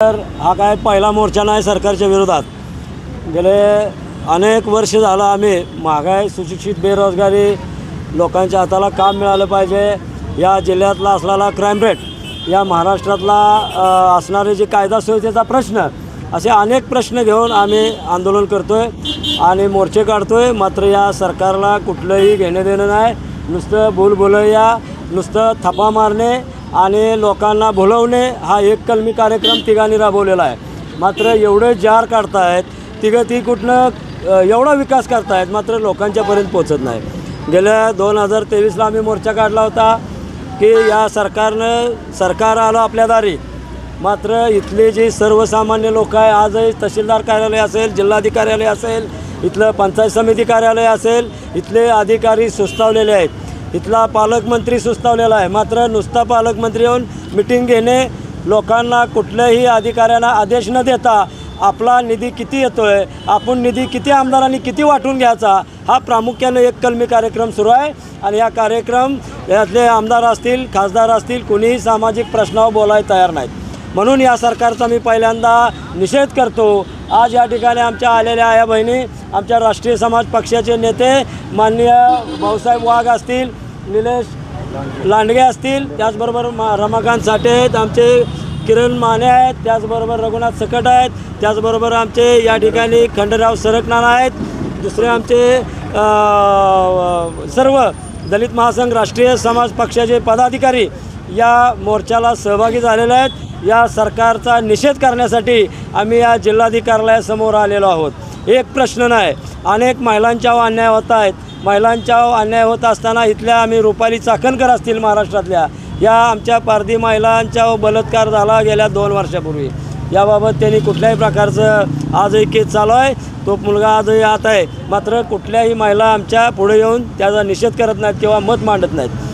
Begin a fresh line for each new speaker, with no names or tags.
तर हा काय पहिला मोर्चा नाही सरकारच्या विरोधात. गेले अनेक वर्ष झालं आम्ही महागाई सुशिक्षित बेरोजगारी लोकांच्या हाताला काम मिळालं पाहिजे. या जिल्ह्यातला असलेला क्राईम रेट या महाराष्ट्रातला असणारे जे कायदा सुविधेचा प्रश्न असे अनेक प्रश्न घेऊन आम्ही आंदोलन करतो आहे आणि मोर्चे काढतो आहे मात्र या सरकारला कुठलंही घेणं देणं नाही. नुसतं बोलबोलया नुसतं थपा मारणे आणि लोकांना भुलवणे हा एक कलमी कार्यक्रम तिघांनी राबवलेला आहे. मात्र एवढे जार काढतायत तिघं ती कुठनं एवढा विकास करतायत मात्र लोकांच्यापर्यंत पोचत नाही. गेल्या दोन हजार तेवीसला आम्ही मोर्चा काढला होता की या सरकारनं सरकार आलं आपल्या दारी. मात्र इथले जे सर्वसामान्य लोक आहे आजही तहसीलदार कार्यालय असेल जिल्हाधिकार्यालय असेल इथलं पंचायत समिती कार्यालय असेल इथले अधिकारी सुस्तावलेले आहेत. इथला पालकमंत्री सुस्तावलेला आहे. मात्र नुसता पालकमंत्री येऊन मिटिंग घेणे लोकांना कुठल्याही अधिकाऱ्यांना आदेश न देता आपला निधी किती येतो आहे आपण निधी किती आमदारांनी किती वाटून घ्यायचा हा प्रामुख्याने एक कलमी कार्यक्रम सुरू आहे. आणि हा कार्यक्रम यातले आमदार असतील खासदार असतील कुणीही सामाजिक प्रश्नावर बोलायला तयार नाहीत. म्हणून या सरकारचा मी पहिल्यांदा निषेध करतो आज या ठिकाणी आमच्या आलेल्या आया बहिणी आमच्या राष्ट्रीय समाज पक्षाचे नेते माननीय भाऊसाहेब वाघ असतील निलेश लांडगे असतील त्याचबरोबर मा रमाकांत साठे आहेत आमचे किरण माने आहेत त्याचबरोबर रघुनाथ सकट आहेत त्याचबरोबर आमचे या ठिकाणी खंडराव सरकणार आहेत दुसरे आमचे सर्व दलित महासंघ राष्ट्रीय समाज पक्षाचे पदाधिकारी या मोर्चाला सहभागी झालेले आहेत. या सरकारचा निषेध करण्यासाठी आम्ही या जिल्हाधिकाऱ्यालयासमोर आलेलो आहोत. एक प्रश्न नाही अनेक महिलांच्या अन्याय होत आहेत. महिलांच्या अन्याय होत असताना इथल्या आम्ही रुपाली चाकणकर असतील महाराष्ट्रातल्या या आमच्या पारधी महिलांच्या बलात्कार झाला गेल्या दोन वर्षापूर्वी. याबाबत त्यांनी कुठल्याही प्रकारचं आजही केस चालू आहे. तो मुलगा आजही आत आहे. मात्र कुठल्याही महिला आमच्या पुढे येऊन त्याचा निषेध करत नाहीत किंवा मत मांडत नाहीत.